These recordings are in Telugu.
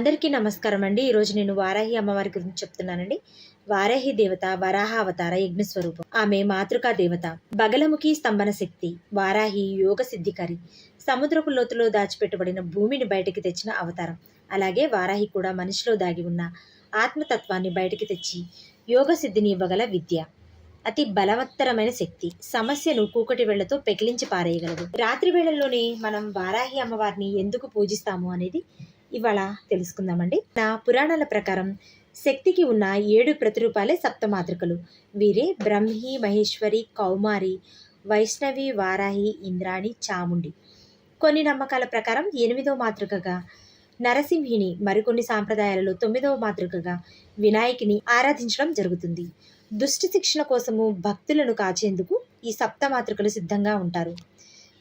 అందరికీ నమస్కారం అండి. ఈరోజు నేను వారాహి అమ్మవారి గురించి చెప్తున్నానండి. వారాహి దేవత వరాహ అవతార యజ్ఞ స్వరూపం. ఆమె మాతృకా దేవత. బగలముఖి స్తంభన శక్తి వారాహి యోగ సిద్ధికారి. సముద్రపు లోతులో దాచిపెట్టబడిన భూమిని బయటికి తెచ్చిన అవతారం. అలాగే వారాహి కూడా మనిషిలో దాగి ఉన్న ఆత్మతత్వాన్ని బయటికి తెచ్చి యోగ సిద్ధిని ఇవ్వగల విద్య. అతి బలవత్తరమైన శక్తి. సమస్యను కూకటి వేళ్ళతో పెకిలించి పారేయగలదు. రాత్రి వేళల్లోనే మనం వారాహి అమ్మవారిని ఎందుకు పూజిస్తాము అనేది ఇవాళ తెలుసుకుందామండి. నా పురాణాల ప్రకారం శక్తికి ఉన్న ఏడు ప్రతిరూపాలే సప్తమాతృకలు వీరే బ్రహ్మి మహేశ్వరి కౌమారి వైష్ణవి వారాహి ఇంద్రాణి చాముండి. కొన్ని నమ్మకాల ప్రకారం ఎనిమిదో మాతృకగా నరసింహిని మరికొన్ని సాంప్రదాయాలలో తొమ్మిదవ మాతృకగా వినాయకిని ఆరాధించడం జరుగుతుంది. దుష్టి శిక్షణ కోసము భక్తులను కాచేందుకు ఈ సప్తమాతృకలు సిద్ధంగా ఉంటారు.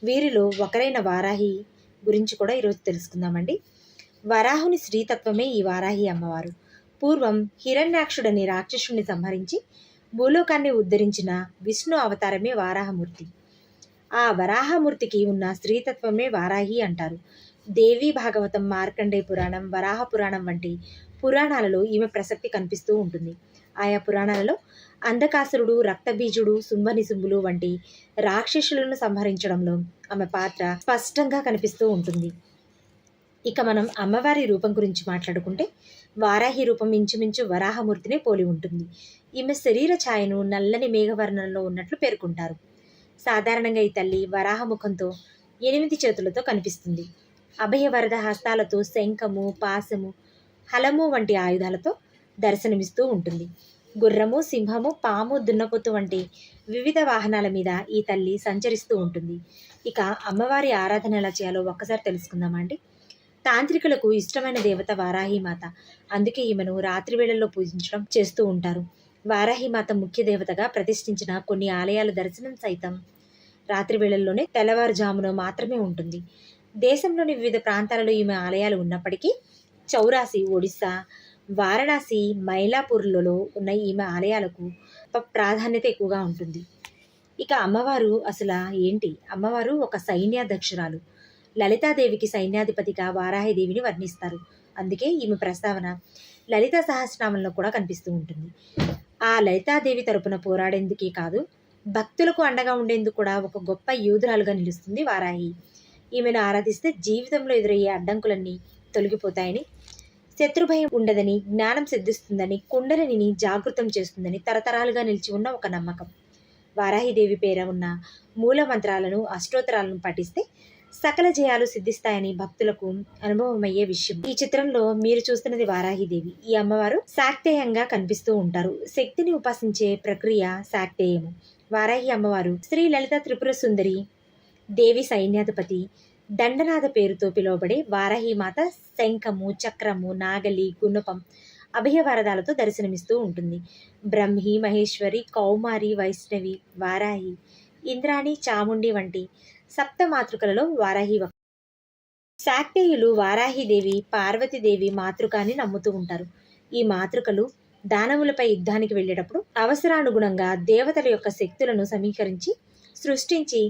వీరిలో ఒకరైన వారాహి గురించి కూడా ఈరోజు తెలుసుకుందామండి. వరాహుని స్త్రీతత్వమే ఈ వారాహి అమ్మవారు. పూర్వం హిరణ్యాక్షుడని రాక్షసుని సంహరించి భూలోకాన్ని ఉద్ధరించిన విష్ణు అవతారమే వారాహమూర్తి. ఆ వరాహమూర్తికి ఉన్న స్త్రీతత్వమే వారాహి అంటారు. దేవి భాగవతం మార్కండే పురాణం వరాహ పురాణం వంటి పురాణాలలో ఈమె ప్రసక్తి కనిపిస్తూ ఉంటుంది. ఆయా పురాణాలలో అంధకాసురుడు రక్తబీజుడు శుంభనిశుంభులు వంటి రాక్షసులను సంహరించడంలో ఆమె పాత్ర స్పష్టంగా కనిపిస్తూ ఉంటుంది. ఇక మనం అమ్మవారి రూపం గురించి మాట్లాడుకుంటే వారాహి రూపం ఇంచుమించు వరాహమూర్తినే పోలి ఉంటుంది. ఈమె శరీర ఛాయను నల్లని మేఘవర్ణంలో ఉన్నట్లు పేర్కొంటారు. సాధారణంగా ఈ తల్లి వరాహముఖంతో ఎనిమిది చేతులతో కనిపిస్తుంది. అభయవరద హస్తాలతో శంఖము పాసము హలము వంటి ఆయుధాలతో దర్శనమిస్తూ ఉంటుంది. గుర్రము సింహము పాము దున్నపోతు వంటి వివిధ వాహనాల మీద ఈ తల్లి సంచరిస్తూ ఉంటుంది. ఇక అమ్మవారి ఆరాధన ఎలా చేయాలో ఒక్కసారి తెలుసుకుందామా అండి? తాంత్రికులకు ఇష్టమైన దేవత వారాహిమాత. అందుకే ఈమెను రాత్రి వేళల్లో పూజించడం చేస్తూ ఉంటారు. వారాహిమాత ముఖ్య దేవతగా ప్రతిష్ఠించిన కొన్ని ఆలయాల దర్శనం సైతం రాత్రి వేళల్లోనే తెల్లవారుజామున మాత్రమే ఉంటుంది. దేశంలోని వివిధ ప్రాంతాలలో ఈమె ఆలయాలు ఉన్నప్పటికీ చౌరాసి ఒడిస్సా వారణాసి మైలాపూర్లలో ఉన్న ఈమె ఆలయాలకు ప్రాధాన్యత ఎక్కువగా ఉంటుంది. ఇక అమ్మవారు అసలు ఏంటి? అమ్మవారు ఒక సైన్యాధ్యక్షురాలు. లలితాదేవికి సైన్యాధిపతిగా వారాహిదేవిని వర్ణిస్తారు. అందుకే ఈమె ప్రస్తావన లలిత సహస్రనామంలో కూడా కనిపిస్తూ ఉంటుంది. ఆ లలితాదేవి తరపున పోరాడేందుకే కాదు భక్తులకు అండగా ఉండేందుకు కూడా ఒక గొప్ప యూదురాలుగా నిలుస్తుంది వారాహి. ఈమెను ఆరాధిస్తే జీవితంలో ఎదురయ్యే అడ్డంకులన్నీ తొలగిపోతాయని శత్రుభయం ఉండదని జ్ఞానం సిద్ధిస్తుందని కుండలిని జాగృతం చేస్తుందని తరతరాలుగా నిలిచి ఉన్న ఒక నమ్మకం. వారాహిదేవి పేర ఉన్న మూల మంత్రాలను అష్టోత్తరాలను పఠిస్తే సకల జయాలు సిద్ధిస్తాయని భక్తులకు అనుభవమయ్యే విషయం. ఈ చిత్రంలో మీరు చూస్తున్నది వారాహిదేవి. ఈ అమ్మవారు శాక్తేయంగా కనిపిస్తూ ఉంటారు. శక్తిని ఉపాసించే ప్రక్రియ శాక్తేయము వారాహి అమ్మవారు శ్రీ లలిత త్రిపుర సుందరి దేవి సైన్యాధిపతి దండనాథ పేరుతో పిలువబడే వారాహిమాత శంఖము చక్రము నాగలి గుణపం అభయవరదాలతో దర్శనమిస్తూ ఉంటుంది. బ్రహ్మి మహేశ్వరి కౌమారి వైష్ణవి వారాహి ఇంద్రాణి చాముండి వంటి సప్త మాతృకలలో వారాహి ఒక శాక్తేయులు వారాహిదేవి పార్వతీదేవి మాతృక అని నమ్ముతూ ఉంటారు. ఈ మాతృకలు దానవులపై యుద్ధానికి వెళ్ళేటప్పుడు అవసరానుగుణంగా దేవతల యొక్క శక్తులను సమీకరించి సృష్టించి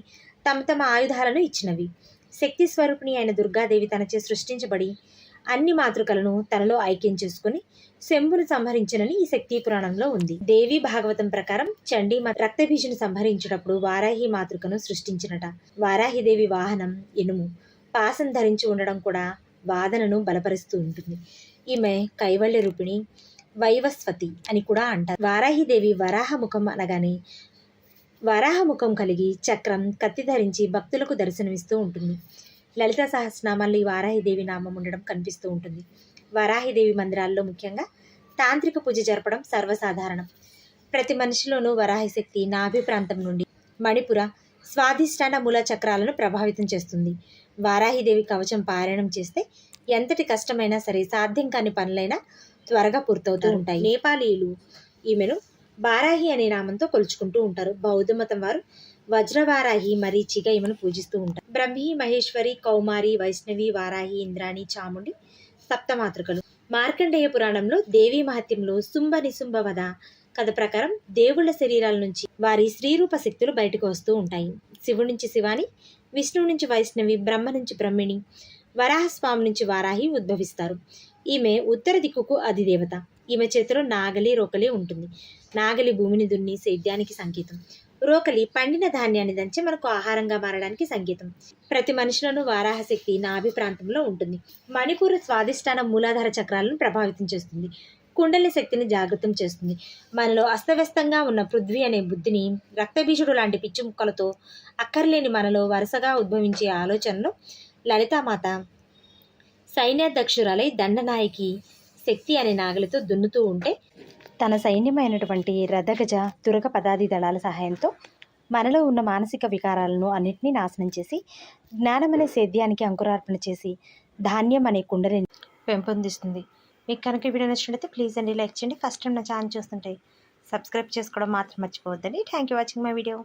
తమ తమ ఆయుధాలను ఇచ్చినవి. శక్తి స్వరూపిణి అయిన దుర్గాదేవి తనచే సృష్టించబడి అన్ని మాతృకలను తనలో ఐక్యం చేసుకుని శంభును సంహరించనని ఈ శక్తి పురాణంలో ఉంది. దేవి భాగవతం ప్రకారం చండీ రక్తభీషిని సంహరించేటప్పుడు వారాహి మాతృకను సృష్టించినట. వారాహిదేవి వాహనం ఇనుము పాసం ధరించి ఉండడం కూడా వాదనను బలపరుస్తూ ఉంటుంది. ఈమె కైవల్య రూపిణి వైవస్వతి అని కూడా అంటారు. వారాహిదేవి వరాహముఖం అనగానే వరాహముఖం కలిగి చక్రం కత్తి ధరించి భక్తులకు దర్శనమిస్తూ ఉంటుంది. లలిత సహస్రనామాల్లో ఈ వారాహిదేవి నామం ఉండడం కనిపిస్తూ ఉంటుంది. వరాహిదేవి మందిరాల్లో ముఖ్యంగా తాంత్రిక పూజ జరపడం సర్వసాధారణం. ప్రతి మనిషిలోనూ వరాహి శక్తి నాభి ప్రాంతం నుండి మణిపుర స్వాధిష్టాన మూల చక్రాలను ప్రభావితం చేస్తుంది. వారాహిదేవి కవచం పారాయణం చేస్తే ఎంతటి కష్టమైనా సరే సాధ్యం కాని పనులైనా త్వరగా పూర్తవుతూ ఉంటాయి. నేపాలీలు ఈమెను బారాహి అనే నామంతో కొలుచుకుంటూ ఉంటారు. బౌద్ధ మతం వారు వజ్రవారాహి మరీచిగా ఈమెను పూజిస్తూ ఉంటారు. బ్రహ్మి మహేశ్వరి కౌమారి వైష్ణవి వారాహి ఇంద్రాణి చాముండి సప్తమాతృకలు. మార్కండేయ పురాణంలో దేవీ మహత్యంలో శుంభ నిశుంభ వధ కథ ప్రకారం దేవుళ్ళ శరీరాల నుంచి వారి స్త్రీరూప శక్తులు బయటకు వస్తూ ఉంటాయి. శివుడి నుంచి శివాని విష్ణువు నుంచి వైష్ణవి బ్రహ్మ నుంచి బ్రహ్మిణి వరాహస్వామి నుంచి వారాహి ఉద్భవిస్తారు. ఈమె ఉత్తర దిక్కుకు అధిదేవత. ఈమె చేతిలో నాగలి రోకలి ఉంటుంది. నాగలి భూమిని దున్ని సేద్యానికి సంకేతం. రోకలి పండిన ధాన్యాన్ని దంచి మనకు ఆహారంగా మారడానికి సంకేతం. ప్రతి మనిషిలోనూ వారాహ శక్తి నాభి ప్రాంతంలో ఉంటుంది. మణిపూర్ స్వాదిష్టాన మూలాధార చక్రాలను ప్రభావితం చేస్తుంది. కుండలి శక్తిని జాగృతం చేస్తుంది. మనలో అస్తవ్యస్తంగా ఉన్న పృథ్వీ అనే బుద్ధిని రక్తబీజుడు లాంటి పిచ్చి ముక్కలతో అక్కర్లేని మనలో వరుసగా ఉద్భవించే ఆలోచనలు లలితామాత సైన్యాధ్యక్షురాలై దండనాయకి శక్తి అనే నాగలితో దున్నుతూ ఉంటే తన సైన్యమైనటువంటి రథగజ తురగ పదాది దళాల సహాయంతో మనలో ఉన్న మానసిక వికారాలను అన్నింటినీ నాశనం చేసి జ్ఞానమనే సేద్యానికి అంకురార్పణ చేసి ధాన్యం అనే కుండలిని పెంపొందిస్తుంది. మీకు కనుక వీడియో నచ్చినట్లయితే ప్లీజ్ అండి లైక్ చేయండి. ఫస్ట్ టైం నా ఛానల్ చూస్తుంటే సబ్స్క్రైబ్ చేసుకోవడం మాత్రం మర్చిపోవద్దండి. Thank you watching my video